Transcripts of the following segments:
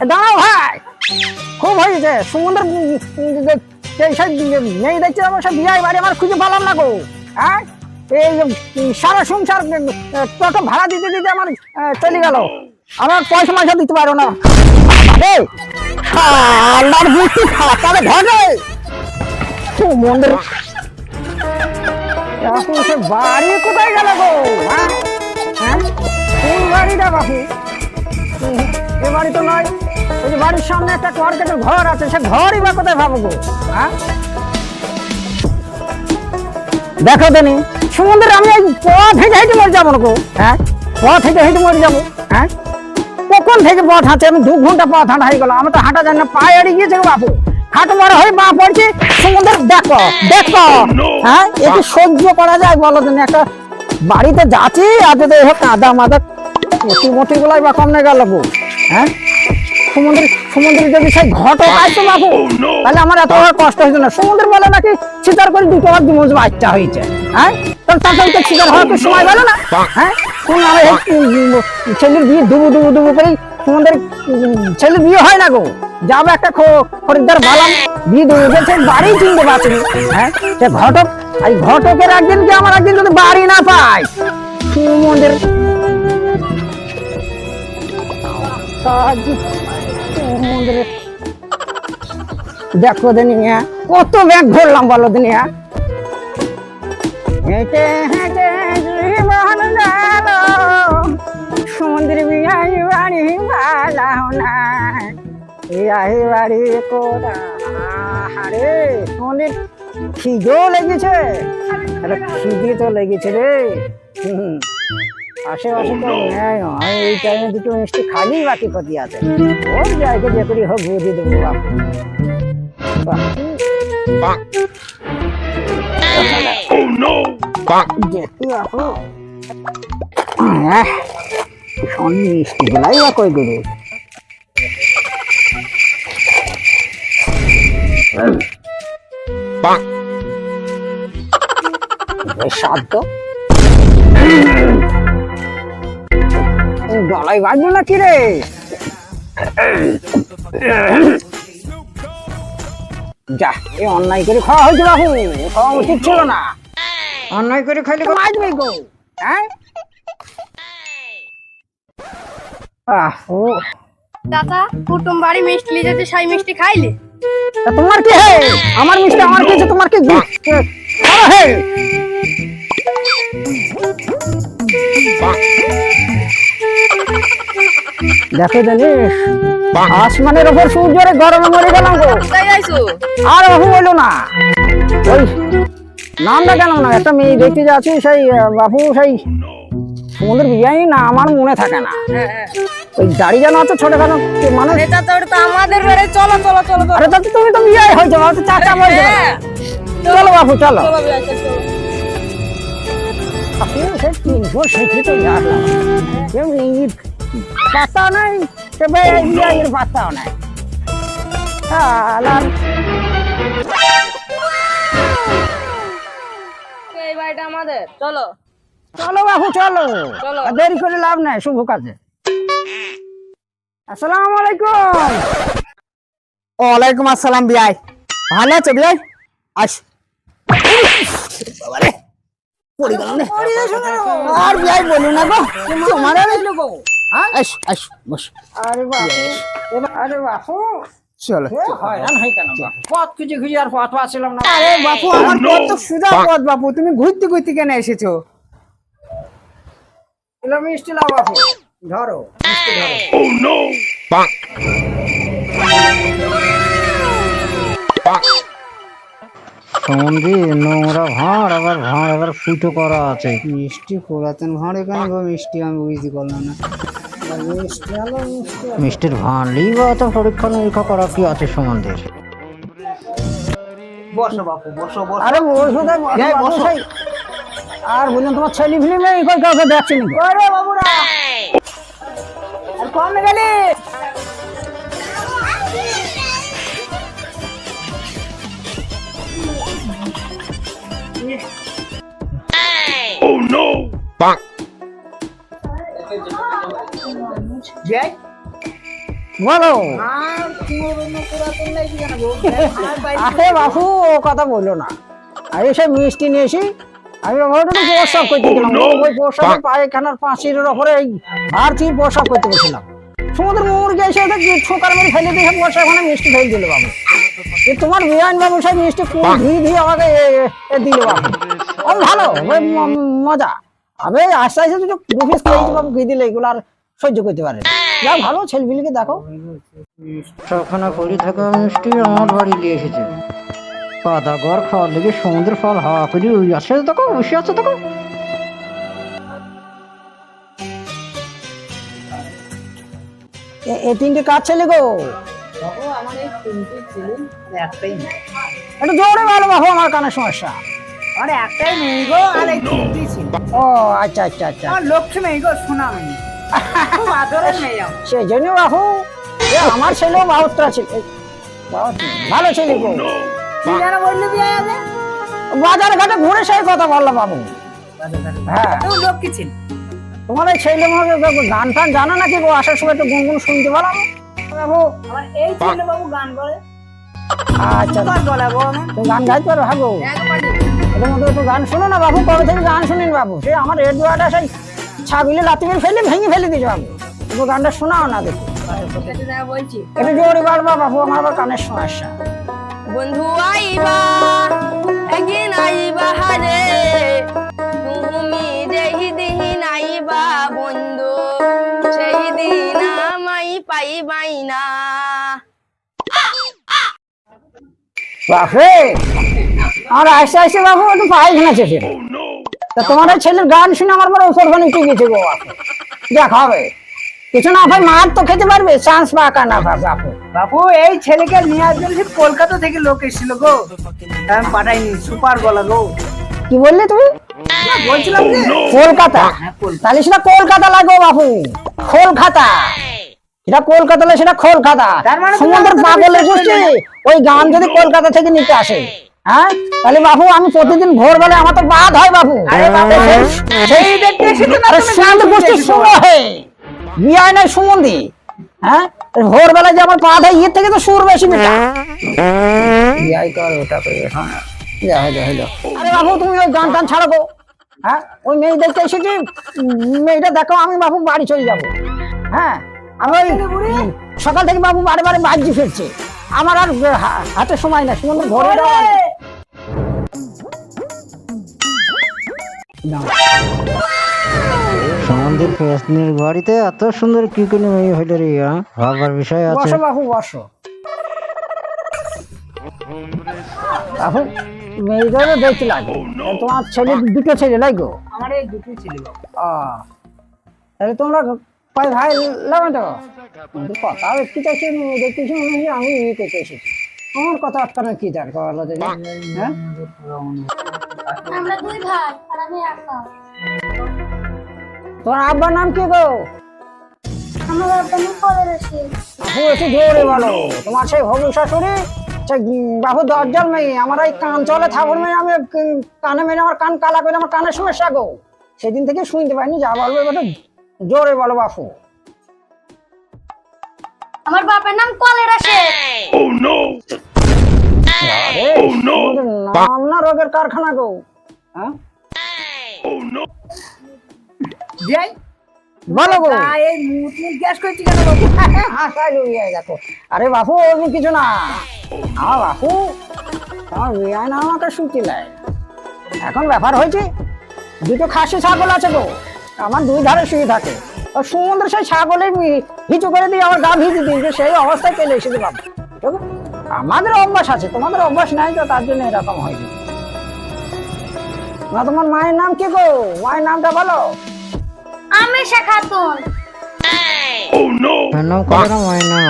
দাঁড়াও ভাই খুব হয়েছে সমুদ্র সেই মেয়ে দেখছি আমার, সব বিয়ে বাড়ি আমার খুঁজে পেলাম না গো। হ্যাঁ এই সারা সংসার টোটো ভাড়া দিতে দিতে আমার চলে গেল। আমার পয়সা পয়সা দিতে পারো না। আল্লাহর সে বাড়ি কোথায় হ্যাঁ? হ্যাঁ? বাড়ি তো নয়। ওই বাড়ির সামনে একটা কর্কেটের ঘর আছে, সে ঘরই বা কোথায় ভাবো গো? হ্যাঁ? দেখো দেনি সমুদ্রে আমি এই পথ হেঁটে হেঁটে মরে যাব গো। হ্যাঁ? পথ হেঁটে হেঁটে মরে যাব। হ্যাঁ? কখন থেকে পথ হাঁটছে আমি দু ঘণ্টা পথ হাঁটা হয়ে গেল। আমি তো হাঁটা জানি না, পায়ে এড়িয়ে গিয়েছে বাপু। হাঁটু মারা হয়ে পা পড়ছে সমুদ্র দেখো দেখো। হ্যাঁ? একটু সহ্য করা যায় বলো তুমি একটা বাড়িতে যাচ্ছি আর যদি কাদা মাদা মোটি মোটি গুলাই বা কমনে গেল হ্যাঁ? সমুদ্রে সমুদ্রে যদি সেই ঘটক আসতো বাবু তাহলে আমার এত কষ্ট হয়েছে না। সমুদ্র বলে নাকি শিকার করে দুটো আর দুমুজ বাচ্চা হয়েছে হ্যাঁ? শিকার হওয়ার সময় গেল না হ্যাঁ? কোন ছেলের বিয়ে করে ছেলের বিয়ে হয় না গো? যাবে একটা খরিদ্দার বালাম বিয়ে বাড়ি চিনতে পারছি হ্যাঁ? সে ঘটক এই ঘটকের একদিন কি আমার একদিন যদি বাড়ি না পাই সমুদ্রের সাহায্য সমুদ্রে দেখো দিনিয়া, কত ব্যাগ ঘুরলাম বলো দিনিয়া। হেঁটে হেঁটে জীবন গেল। সমুদ্র বিয়াই বাড়ি বালাও না। বিয়াই বাড়ি কোরা আরে সমুদ্র খিদেও লেগেছে। খিদে তো লেগেছে রে। হুম। আশেপাশে তো নেই হয় এই টাইমে দুটো মিষ্টি খালি বাকি ক্ষতি আছে। ওর জায়গা যে করি হোক বুঝিয়ে দেবো Oh মিষ্টি গুলাই বা কই. গলাই বাজলো না কি রে? যা এ অন্যায় করে খাওয়া হয়েছে বাবু খাওয়া উচিত ছিল না। অন্যায় করে খাইলে মারবে গো হ্যাঁ? আহ ও। দাদা কুটুম বাড়ি মিষ্টি নিয়ে যেতে সাই মিষ্টি খাইলে? তোমার কি হে? আমার মিষ্টি আমার কি তোমার কি হে! দেখো জানিস. আসমানের ওপর সূর্যরে গরমে মরে গেলাম গো। আর বাবু বলল না। ওই নামটা কেন না একটা মেয়ে দেখতে যাচ্ছি সেই বাপু সেই সমুদ্র বিয়াই না আমার মনে থাকে না। ওই দাড়ি যেন আছে ছোটখাটো মানুষ? এটা তো তো আমাদের বাড়ি চলো চলো চলো আরে তাতে তুমি তো বিয়াই হয়েছো আমার তো চাচা বলছো। হ্যাঁ। চলো বাপু চলো। চলো বিয়াইতে, চলো। আপনি সে তিনশো শিখে তো আসলাম কেউ ইঙ্গিত নাই বিয়ের পাত্তাও নাই। এই বাড়িটা আমাদের চলো। চলো বাবু চলো। চলো। দেরি করে লাভ নাই শুভ কাজে। আসসালামু আলাইকুম। ওয়ালাইকুম আসসালাম বিয়াই ভালো আছো বিয়াই আস। আর বিয়াই বলুন না গো তোমার বস। আরে বাপু আরে বাপু। চলো। হয়রান হয় কেন? পথ খুঁজে খুঁজে আর পথ পাচ্ছিলাম না। আরে বাপু আমার পথ তো সুদা পথ বাপু তুমি ঘুরতে ঘুরতে কেন এসেছ? মিষ্টি লাও বাপু। ধরো মিষ্টি ধরো। Oh নোংরা ভাঁড় আবার ভাঁড় আবার ফুটো করা আছে। মিষ্টি পুরাতন ভাঁড় এখানে গো মিষ্টি আমি বুঝতে পারলাম না। মিষ্টির ভানলি বা তো পরীক্ষা নিরীক্ষা করা কি আছে সম্বন্ধে বসো বাপু বসো বসো। আরে বসো। আর বললাম তোমার ছেলে ফিল্মে কই কাউকে দেখছি আরে বাবুরা। আর কম গেলি? বলো। আর বাবু ও কথা বলল না। আমি সে মিষ্টি নিয়েছি আমি করতে গেলাম। ওই পায়খানার পাঁচিরের ওপরে এই করতে গেছিলাম। সমুদ্র ওদের ছোকার মেরে ফেলে দিয়ে বসে ওখানে মিষ্টি ফেলে দিল বাবু এ তোমার বিয়ান বাবু মিষ্টি খুব ধীরে ধীরে আমাকে দিল বাবু ও ভালো মজা। আমি আস্তে আস্তে দুটো দু পিস খেয়েছি বাবু খেয়ে দিলে এগুলো আর সহ্য করতে পারে না। যা ভালো ছেলেপিলিকে দেখো সবখানা পড়ে থাকা মিষ্টি আমার বাড়ি নিয়ে এসেছে। কাদা গড় খাওয়ার লেগে সমুদ্রের ফল হাওয়া করে ওই আছে দেখো বসে আছে দেখো। এ- তিনটে কাজ ছেলে গো? আমার একটু জোরে বাবু সমস্যা। আমার একটাই নেই গো আর এই তিনটেই ছিল। ও আচ্ছা আচ্ছা আচ্ছা। লক্ষ্মী মেয়ে গো শোনা মেয়ে। খুব আদরের মেয়ে। সেই জন্য বাবু আমার ছেলেও বাহুত্রা ছিল। ভালো ছেলে বাজার ঘাটে ঘুরে সেই কথা বলল বাবু। হ্যাঁ। ছিল? তোমার এই ছেলে গান টান জানো নাকি গো আসার সময় একটু গুনগুন শুনতে পারো বাবু। আমার এই ছেলে বাবু গান করে। আচ্ছা। তুমি গান গাইতে পারো হ্যাঁ গো একবারে এদের মধ্যে গান শোনো না বাবু কবে থেকে গান শুনেন বাবু? সে আমার রেডিওটা সেই ছাগলে লাতি মেরে ফেলে ভেঙে ফেলে দিয়েছে বাবু একটু গানটা শোনাও না দেখি। একটু জোরে বাড়বা বাবু আমার আবার কানের সমস্যা। বন্ধু আইবা একদিন আইবা হারে তুমি যেই দিন আইবা বন্ধু সেই দিন আমাই পাইবাই না। বাপরে! আমার আস্তে আস্তে বাবু একটু পায়খানা চেপে! তা তোমার ছেলের গান শুনে আমার বড় উপর খানে উঠে গেছে গো দেখ হবে। কিছু না ভাই মার তো খেতে পারবে চান্স পাকা না বাপু। বাবু এই ছেলেকে নিয়ে আসবেন কলকাতা থেকে লোক এসেছিল গো। আমি পাঠাইনি সুপার গলা গো। কি বললে তুমি? বলছিলাম যে কলকাতা? হ্যাঁ, তাহলে সেটা কলকাতা লাগো বাপু। কলকাতা। সেটা কলকাতা সেটা কলকাতা। তার মানে সমুদ্র আমাকে পাগলে বিশ্বাস বুঝছি করলে ওই গান যদি কলকাতা থেকে নিতে আসে। হ্যাঁ? তাহলে বাবু আমি প্রতিদিন ভোরবেলায় আমার তো বাদ হয় বাবু। আরে বাবু, সেই- সেই দেখতে এসেছ না আরে তুমি সুমন্দি বিয়ায় নাই সুমন্দি। হ্যাঁ? যে আমার পা ইয়ের থেকে তো সুর বেশি বেটা বিয়াই কর ওটা করে হ্যাঁ। আরে বাবু তুমি ওই গান টান ছাড়ো হ্যাঁ? ওই মেয়ে দেখতে এসেছি মেয়েটা দেখো আমি বাবু বাড়ি চলে যাব। হ্যাঁ? আমি ওই সকাল থেকে বাবু বারে বারে বাজি ফিরছে আমার আর হাতে সময় না সুমন্দির ঘরে না বাড়িতে এত সুন্দর কি করে মেয়ে হইল রে হ্যাঁ? ভাবার বিষয় আছে। বসো বাবু বসো। বাবু মেয়েদেরও দেখতে লাগে। তোমার ছেলে দুটো ছেলে লাগো আমার এই দুটো ছেলে তাহলে তোমরা ভাই লাগো তো। কথা একটু চাইছি দেখতেছি মনে হয় আমি ইয়ে করতে এসেছি। আমার কথা আটকানোর কি দরকার বলো দেখি হ্যাঁ? আমরা দুই ভাই আর আমি একা। তোমার আব্বার নাম কি গো? আমার একটু জোরে বলো। তোমার সেই হবু শাশুড়ি বাবু দরজাল মেয়ে আমার এই কান চলে থাকুর মেয়ে আমি কানে মেরে আমার কান কালা করে আমার কানের সমস্যা গো। সেদিন থেকে শুনতে পাইনি যা বলব এবার জোরে বলো বাপু। আমার বাপের নাম কলেরা শেখ Oh no! না রোগের কারখানা গো আরে বাপু ওরকম কিছু না বাপু বিয়ে না আমাকে শুনতে লাই এখন ব্যাপার হয়েছে দুটো খাসি ছাগল আছে গো আমার দুই ধারে শুয়ে থাকে আর সমুদ্র সেই ছাগলের হিচু করে দিয়ে আমার গা ভিজে দিয়েছে সেই অবস্থায় চলে এসেছে বাবু? আমাদের অভ্যাস আছে তোমাদের অভ্যাস নাই তো তার জন্য এরকম হয়নি না তোমার মায়ের নাম কি গো মায়ের নামটা বলো আমি শেখাতুন Oh no! এর নাম করে মায়ের নাম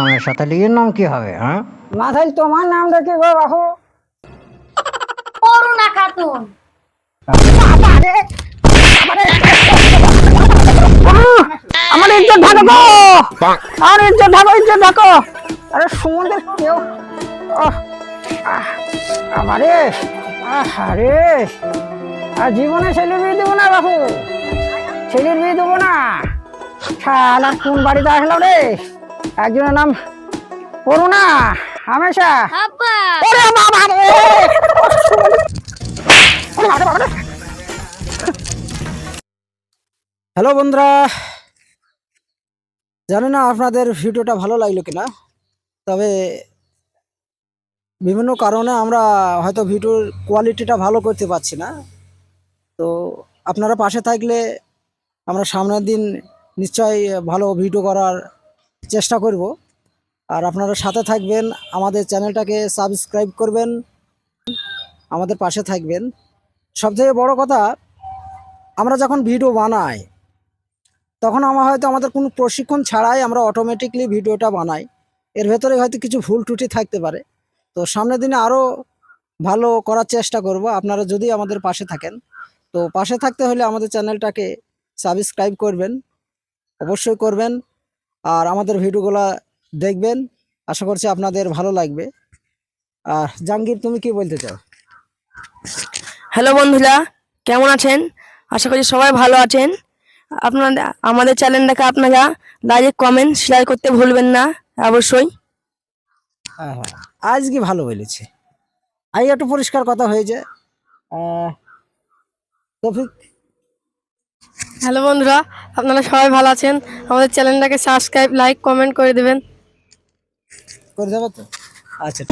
নাম কি হবে হ্যাঁ না তাহলে তোমার নামটা কি গো করুণা খাতুন! আমার ইজ্জত ঢাকো গো Bonk! আর ইজ্জত ঢাকো ইজ্জত ঢাকো আরে সমুদ্রের কেউ! আমারে আরে আর জীবনে ছেলে বিয়ে দেবো না বাবু ছেলের বিয়ে দেবো না। শালা কোন বাড়িতে আসলো রে? একজনের নাম করুণা হামেশা। ওরে বাবা রে! হ্যালো বন্ধুরা জানি না আপনাদের ভিডিওটা ভালো লাগল কিনা তবে বিভিন্ন কারণে আমরা হয়তো ভিডিওর কোয়ালিটিটা ভালো করতে পারছি না। তো আপনারা পাশে থাকলে আমরা সামনের দিন নিশ্চয়ই ভালো ভিডিও করার চেষ্টা করব। আর আপনারা সাথে থাকবেন, আমাদের চ্যানেলটাকে সাবস্ক্রাইব করবেন, আমাদের পাশে থাকবেন। সবথেকে বড় কথা, আমরা যখন ভিডিও বানাই, তখন আমার হয়তো আমাদের কোনো প্রশিক্ষণ ছাড়াই আমরা অটোমেটিকলি ভিডিওটা বানাই। এর ভেতরে হয়তো কিছু ভুল ত্রুটি থাকতে পারে। তো সামনের দিনে আরও ভালো করার চেষ্টা করব। আপনারা যদি আমাদের পাশে থাকেন তো পাশে থাকতে হলে আমাদের চ্যানেলটাকে সাবস্ক্রাইব করবেন অবশ্যই করবেন আর আমাদের ভিডিওগুলো দেখবেন। আশা করছি আপনাদের ভালো লাগবে। আর জাহাঙ্গীর তুমি কি বলতে চাও? হ্যালো বন্ধুরা কেমন আছেন? আশা করি সবাই ভালো আছেন। আপনারা আমাদের চ্যানেলটাকে আপনারা লাইক কমেন্ট শেয়ার করতে ভুলবেন না অবশ্যই। হ্যাঁ হ্যাঁ। আজ কি ভালো বলেছে। আই একটু পরিষ্কার কথা হয়ে যায়। তৌফিক। হ্যালো বন্ধুরা আপনারা সবাই ভালো আছেন? আমাদের চ্যানেলটাকে সাবস্ক্রাইব লাইক কমেন্ট করে দেবেন। করে দেবো তো? আচ্ছা।